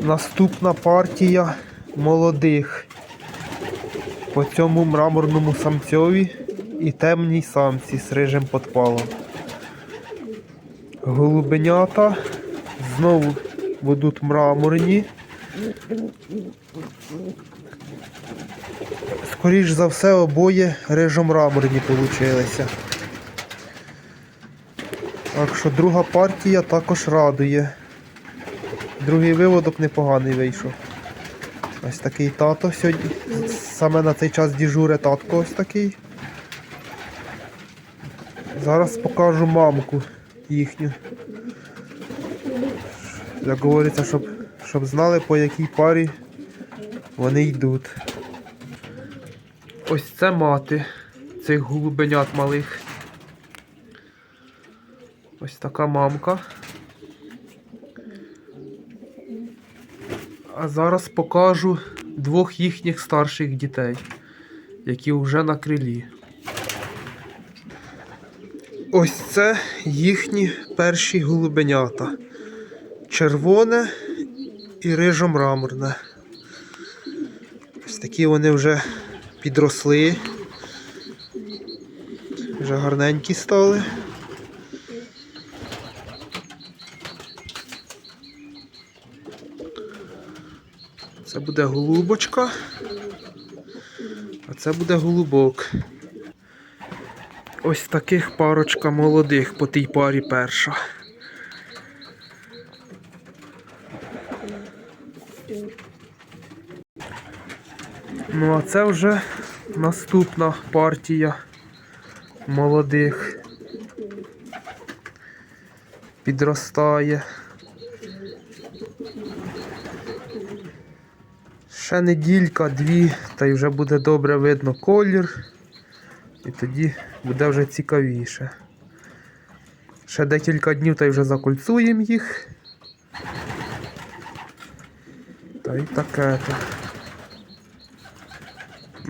Наступна партія молодих. По цьому мраморному самцьові і темній самці з рижим подпалом. Голубенята знову будуть мраморні. Скоріш за все, обоє рижомраморні получилися. Так що друга партія також радує. Другий виводок непоганий вийшов. Ось такий тато сьогодні. Саме на цей час діжуре татко ось такий. Зараз покажу мамку їхню. Як говориться, щоб, щоб знали по якій парі вони йдуть. Ось це мати цих голубенят малих. Ось така мамка. А зараз покажу двох їхніх старших дітей, які вже на крилі. Ось це їхні перші голубенята. Червоне і рижомраморне. Ось такі вони вже підросли. Вже гарненькі стали. Це буде голубочка, а це буде голубок. Ось таких парочка молодих по тій парі перша. Ну, а це вже наступна партія молодих. Підростає. Ще неділька, дві, та й вже буде добре видно колір. І тоді буде вже цікавіше. Ще декілька днів та й вже закольцуємо їх. Та й таке. то.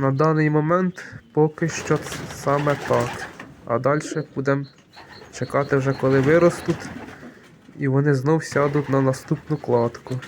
На даний момент поки що саме так. А далі будемо чекати вже коли виростуть і вони знов сядуть на наступну кладку.